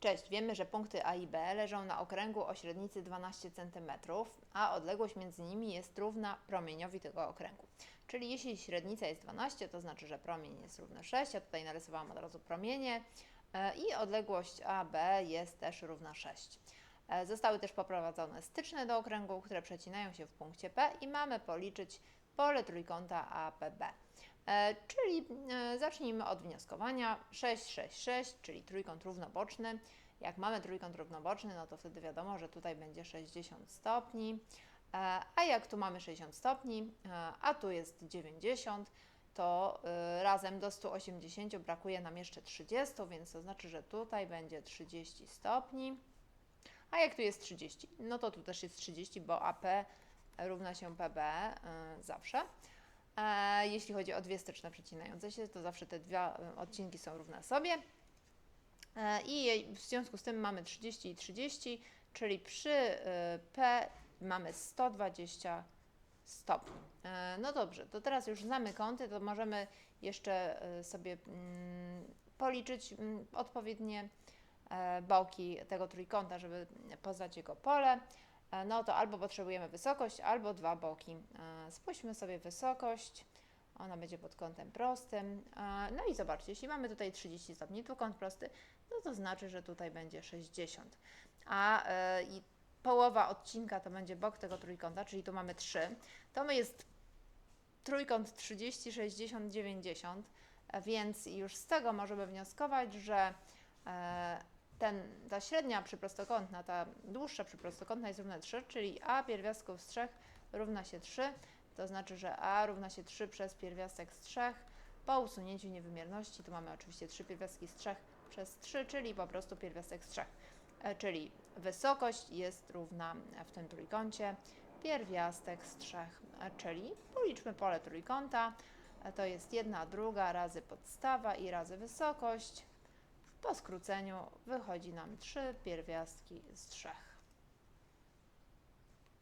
Cześć, wiemy, że punkty A i B leżą na okręgu o średnicy 12 cm, a odległość między nimi jest równa promieniowi tego okręgu. Czyli jeśli średnica jest 12, to znaczy, że promień jest równy 6, ja tutaj narysowałam od razu promienie e, i odległość AB jest też równa 6. E, Zostały też poprowadzone styczne do okręgu, które przecinają się w punkcie P i mamy policzyć pole trójkąta APB. E, Czyli e, zacznijmy od wnioskowania. 6, 6, 6, czyli trójkąt równoboczny. Jak mamy trójkąt równoboczny, no to wtedy wiadomo, że tutaj będzie 60 stopni. E, A jak tu mamy 60 stopni, a tu jest 90, to razem do 180 brakuje nam jeszcze 30, więc to znaczy, że tutaj będzie 30 stopni. A jak tu jest 30? No to tu też jest 30, bo AP równa się PB zawsze. E, jeśli chodzi o dwie styczne przecinające się, to zawsze te dwa y, odcinki są równe sobie. E, I w związku z tym mamy 30 i 30, czyli przy P mamy 120 stopni. E, No dobrze, to teraz już znamy kąty, to możemy jeszcze sobie mm, policzyć mm, odpowiednie e, boki tego trójkąta, żeby poznać jego pole. E, No to albo potrzebujemy wysokość, albo dwa boki. E, Spójrzmy sobie wysokość. Ona będzie pod kątem prostym. E, No i zobaczcie, jeśli mamy tutaj 30 stopni, tu kąt prosty, no to znaczy, że tutaj będzie 60. A i połowa odcinka to będzie bok tego trójkąta, czyli tu mamy 3. To my jest trójkąt 30, 60, 90, e, więc już z tego możemy wnioskować, że ten, ta średnia przyprostokątna, ta dłuższa przyprostokątna jest równa 3, czyli a pierwiastków z 3 równa się 3, to znaczy, że a równa się 3 przez pierwiastek z 3. Po usunięciu niewymierności, tu mamy oczywiście 3 pierwiastki z 3 przez 3, czyli po prostu pierwiastek z 3. E, Czyli wysokość jest równa w tym trójkącie pierwiastek z 3, czyli policzmy pole trójkąta. E, To jest jedna druga razy podstawa i razy wysokość. Po skróceniu wychodzi nam 3 pierwiastki z 3.